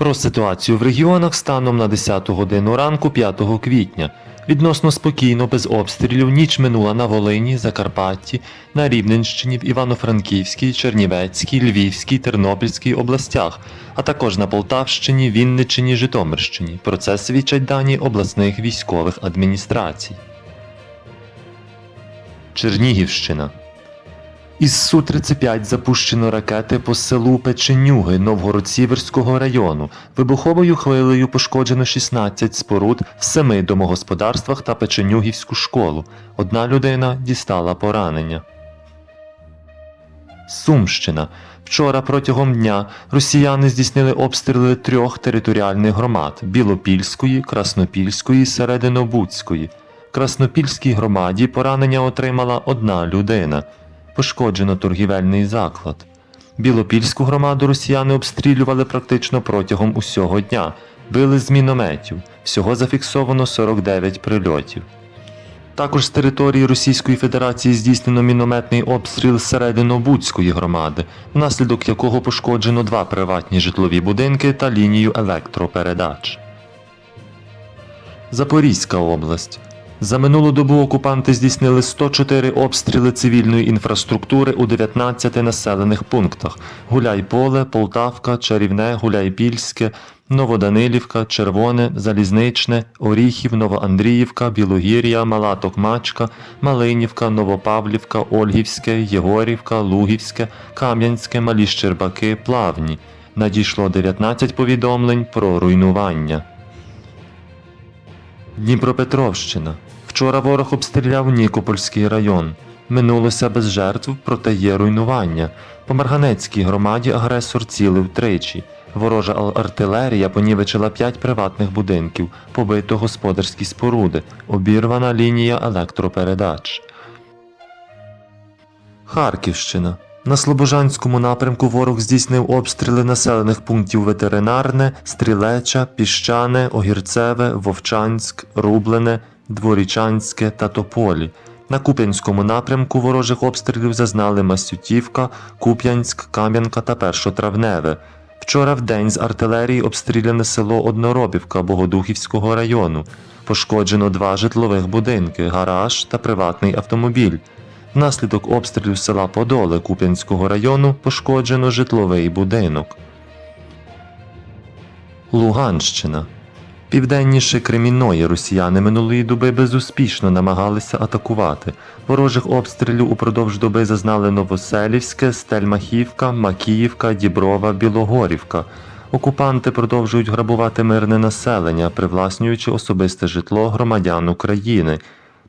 Про ситуацію в регіонах станом на 10 годину ранку 5 квітня. Відносно спокійно, без обстрілів, ніч минула на Волині, Закарпатті, на Рівненщині, в Івано-Франківській, Чернівецькій, Львівській, Тернопільській областях, а також на Полтавщині, Вінниччині, Житомирщині. Про це свідчать дані обласних військових адміністрацій. Чернігівщина. Із Су-35 запущено ракети по селу Печенюги Новгород-Сіверського району. Вибуховою хвилею пошкоджено 16 споруд в семи домогосподарствах та Печенюгівську школу. Одна людина дістала поранення. Сумщина. Вчора протягом дня росіяни здійснили обстріли трьох територіальних громад Білопільської, Краснопільської, Серединобудської. В Краснопільській громаді поранення отримала одна людина. Пошкоджено торгівельний заклад. Білопільську громаду росіяни обстрілювали практично протягом усього дня, били з мінометів. Всього зафіксовано 49 прильотів. Також з території Російської Федерації здійснено мінометний обстріл Серединобудської громади, внаслідок якого пошкоджено два приватні житлові будинки та лінію електропередач. Запорізька область. За минулу добу окупанти здійснили 104 обстріли цивільної інфраструктури у 19 населених пунктах: Гуляйполе, Полтавка, Чарівне, Гуляйпільське, Новоданилівка, Червоне, Залізничне, Оріхів, Новоандріївка, Білогір'я, Мала Токмачка, Малинівка, Новопавлівка, Ольгівське, Єгорівка, Лугівське, Кам'янське, Малі Щербаки, Плавні. Надійшло 19 повідомлень про руйнування. Дніпропетровщина. Вчора ворог обстріляв Нікопольський район. Минулося без жертв, проте є руйнування. По Марганецькій громаді агресор цілив тричі. Ворожа артилерія понівечила п'ять приватних будинків, побито господарські споруди, обірвана лінія електропередач. Харківщина. На Слобожанському напрямку ворог здійснив обстріли населених пунктів Ветеринарне, Стрілеча, Піщане, Огірцеве, Вовчанськ, Рублене, Дворічанське та Тополі. На Куп'янському напрямку ворожих обстрілів зазнали Масютівка, Куп'янськ, Кам'янка та Першотравневе. Вчора в день з артилерії обстріляне село Одноробівка Богодухівського району. Пошкоджено два житлових будинки, гараж та приватний автомобіль. Внаслідок обстрілів села Подоле Куп'янського району пошкоджено житловий будинок. Луганщина. Південніше Кремінної росіяни минулої доби безуспішно намагалися атакувати. Ворожих обстрілів упродовж доби зазнали Новоселівське, Стельмахівка, Макіївка, Діброва, Білогорівка. Окупанти продовжують грабувати мирне населення, привласнюючи особисте житло громадян України.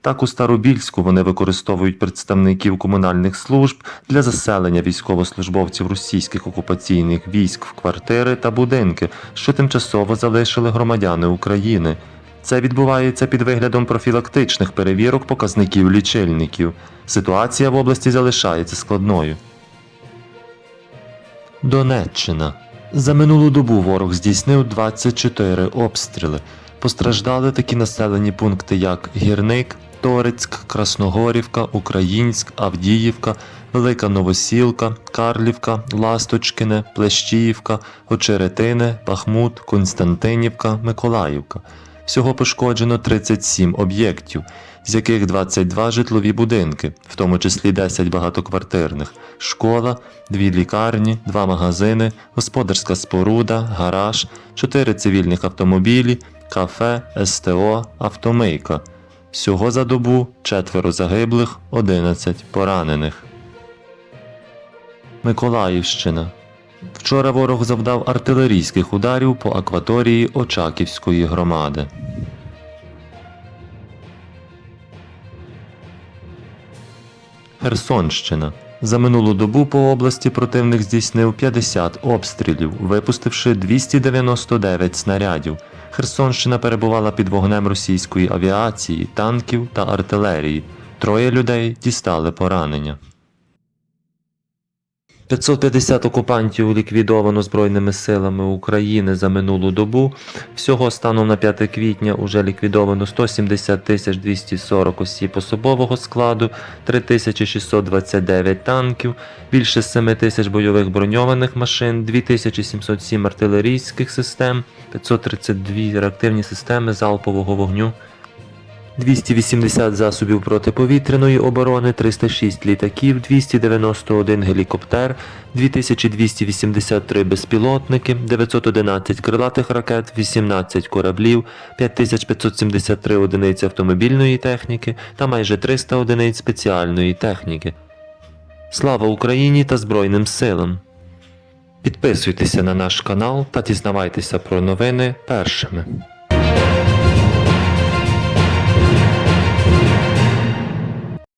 Так у Старобільську вони використовують представників комунальних служб для заселення військовослужбовців російських окупаційних військ в квартири та будинки, що тимчасово залишили громадяни України. Це відбувається під виглядом профілактичних перевірок показників лічильників. Ситуація в області залишається складною. Донеччина. За минулу добу ворог здійснив 24 обстріли. Постраждали такі населені пункти, як Гірник, Торецьк, Красногорівка, Українськ, Авдіївка, Велика Новосілка, Карлівка, Ласточкине, Плещіївка, Очеретине, Бахмут, Константинівка, Миколаївка. Всього пошкоджено 37 об'єктів, з яких 22 житлові будинки, в тому числі 10 багатоквартирних, школа, дві лікарні, два магазини, господарська споруда, гараж, 4 цивільних автомобілі, кафе, СТО, автомийка. Всього за добу четверо загиблих, 11 поранених. Миколаївщина. Вчора ворог завдав артилерійських ударів по акваторії Очаківської громади. Херсонщина. За минулу добу по області противник здійснив 50 обстрілів, випустивши 299 снарядів. Херсонщина перебувала під вогнем російської авіації, танків та артилерії. Троє людей дістали поранення. 550 окупантів ліквідовано Збройними силами України за минулу добу. Всього станом на 5 квітня уже ліквідовано 170 тисяч 240 осіб особового складу, 3629 танків, більше 7 тисяч бойових броньованих машин, 2707 артилерійських систем, 532 реактивні системи залпового вогню. 280 засобів протиповітряної оборони, 306 літаків, 291 гелікоптер, 2283 безпілотники, 911 крилатих ракет, 18 кораблів, 5573 одиниці автомобільної техніки та майже 300 одиниць спеціальної техніки. Слава Україні та Збройним силам! Підписуйтеся на наш канал та дізнавайтеся про новини першими.